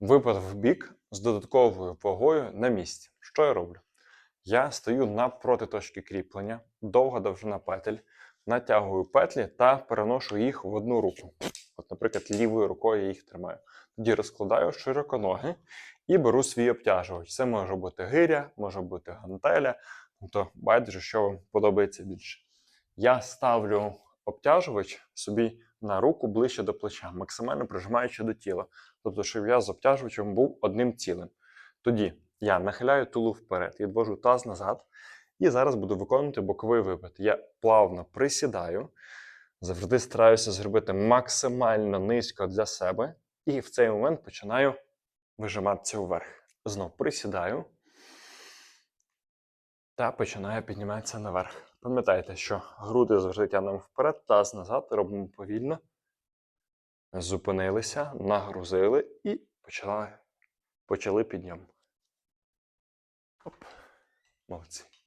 випад в бік з додатковою вагою на місці. Що я роблю? Я стою напроти точки кріплення, довга довжина петель, натягую петлі та переношу їх в одну руку. От, наприклад, лівою рукою я їх тримаю. Тоді розкладаю широко ноги і беру свій обтяжувач. Це може бути гиря, може бути гантеля, тобто байдуже, що вам подобається більше. Я ставлю обтяжувач собі на руку ближче до плеча, максимально прижимаючи до тіла. Тобто, щоб я з обтяжувачем був одним цілим. Тоді я нахиляю тулу вперед, відвожу таз назад. І зараз буду виконувати боковий випад. Я плавно присідаю, завжди стараюся зробити максимально низько для себе, і в цей момент починаю вижиматися вверх. Знов присідаю та починає підніматися наверх. Пам'ятайте, що груди завжди тягнемо вперед, таз назад, робимо повільно. Зупинилися, нагрузили і почали, почали підйом. Оп. Молодці.